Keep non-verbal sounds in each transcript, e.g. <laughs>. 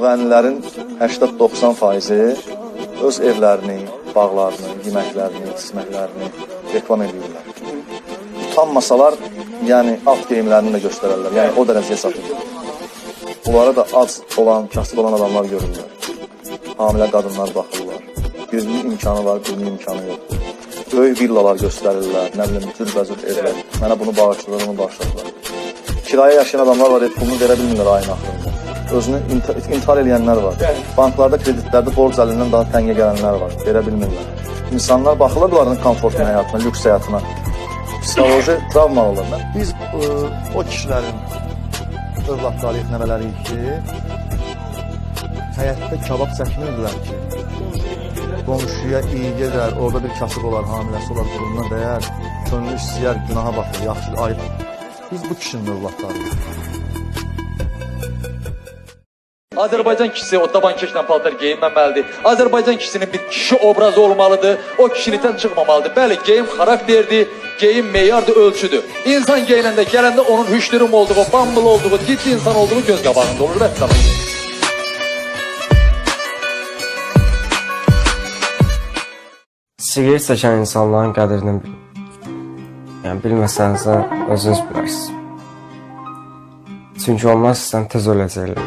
Abdülğənilərin 80-90 faizi öz evlərini, bağlarını, yeməklərini, içməklərini reklam edirlər. Utanmasalar, yəni alt geyimlərini də göstərərlər. Yəni o dərəcəyə satırlar. Bunlara da ac olan, kasıb olan adamlar görürlər. Hamilə qadınlar baxırlar. Birinin imkanı var, birinin imkanı yoxdur. Böyük villalar göstərirlər, nə bilim, cürbəcür evlər. Mənə bunu bağışladılar, onu bağışladılar. Kirayə yaşayan adamlar var, ev pulunu verə bilmirlər ayın axırında. Özünü intihar, intihar var. Banklarda kreditlərdə borc əlindən daha təngə gələnlər var, verə bilmirlər. İnsanlar baxırlar bunların komfortlu həyatına, lüks həyatına. Psixoloji travma olur. Biz ə, o kişilərin övladlarıyıq, nəvələriyik ki, həyatda kabab çəkmirdilər ki, qonşuya iyi gedər, orada bir kasıb olar, hamiləsi olar, qulundan dəyər, könlü istəyər, günaha baxır, yaxşı, ayıb. Biz bu kişinin övladlarıyıq. Azərbaycan kişisi o daban keçdən paltar geyinməməlidir. Azərbaycan kişisinin bir kişi obrazı olmalıdır. O kişilikdən çıxmamalıdır. Bəli, geyim xarakterdir, geyim meyardır, ölçüdür. İnsan geyinəndə, gələndə onun hüşdürüm olduğu, bambıl olduğu, ciddi insan olduğu göz qabağında olur. Vəssalam. Siqaret çəkən insanların qədrini bilin. Yəni bilməsəniz özünüz bilərsiniz. Çünki onlar sizdən tez öləcəklər.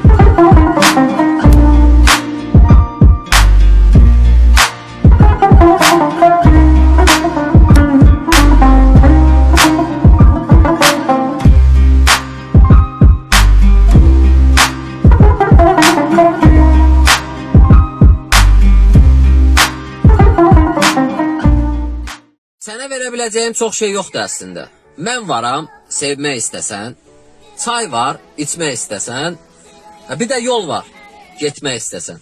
Sənə verə biləcəyim çox şey yoxdur əslində. Mən varam, sevmək istəsən. Çay var, içmək istəsən. Ha, Bir də yol var, getmək istəsən.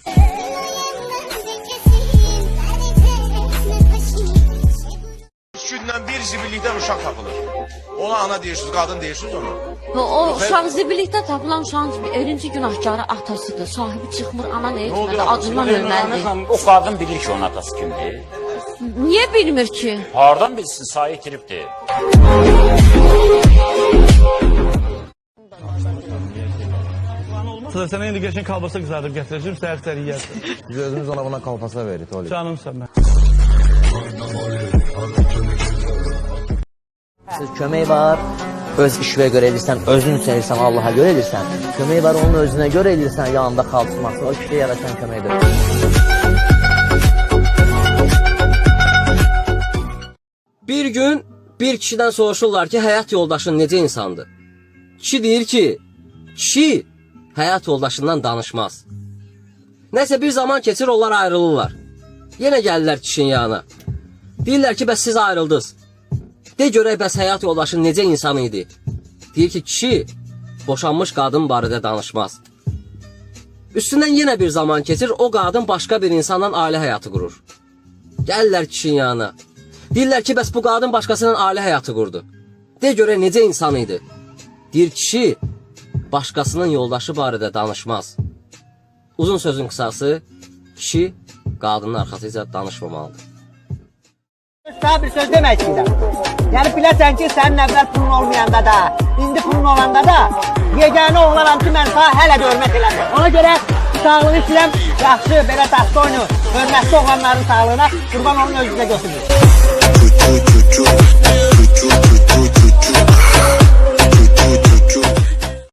Gündən bir zibillikdən uşaq tapılır. Ona ana deyirsiniz, qadın deyirsiniz ona. Və o uşaq zibillikdə tapılan uşağın birinci günahkarı atasıdır. Sahibi çıxmır, ana nə etməli, acından ölməlidir. O qadın bilir ki, onun atası kimdir. Niyə bilmir ki? Hardan bilsin, sayı itiribdir. Sənə indi geçən kalbasa qızardıb gətirəcəm, səhər-səhər yeyərsən. <laughs> Biz özümüz ona buna kalpasa verir Toli. Canımsan mən. Kömək var, öz işvə görə edirsən, özün üçün edirsən, Allaha görə edirsən. Kömək var, onun özünə görə edirsən, yanında qalsınmasın. O kişiyə yaratan köməkdir. Bir gün bir kişidən soruşurlar ki, həyat yoldaşın necə insandır? Kişi deyir ki, kişi həyat yoldaşından danışmaz. Nəsə bir zaman keçir, onlar ayrılırlar. Yenə gəlirlər kişinin yanına. Deyirlər ki, bəs siz ayrıldınız. De görək bəs həyat yoldaşın necə insan idi? Deyir ki, kişi boşanmış qadın barədə danışmaz. Üstündən yenə bir zaman keçir, o qadın başqa bir insanla ailə həyatı qurur. Gəlirlər kişinin yanına. Deyirlər ki, bəs bu qadın başqasının ailə həyatı qurdu. De görə necə insan idi? Deyir kişi başqasının yoldaşı barədə danışmaz. Uzun sözün qısası, kişi qadının arxasıca danışmamalıdır. Sağ bir söz demək istəyirəm. Yəni biləsən ki, sənin əvvəl pulun olmayanda da, indi pulun olanda da, yeganə oğlaram ki, mən sənə hələ də hörmət eləmirəm. Ona görə sağlığı istəyirəm, yaxşı, belə taxtoynu, hörmətli oğlanların sağlığına qurban onun özünə götürür.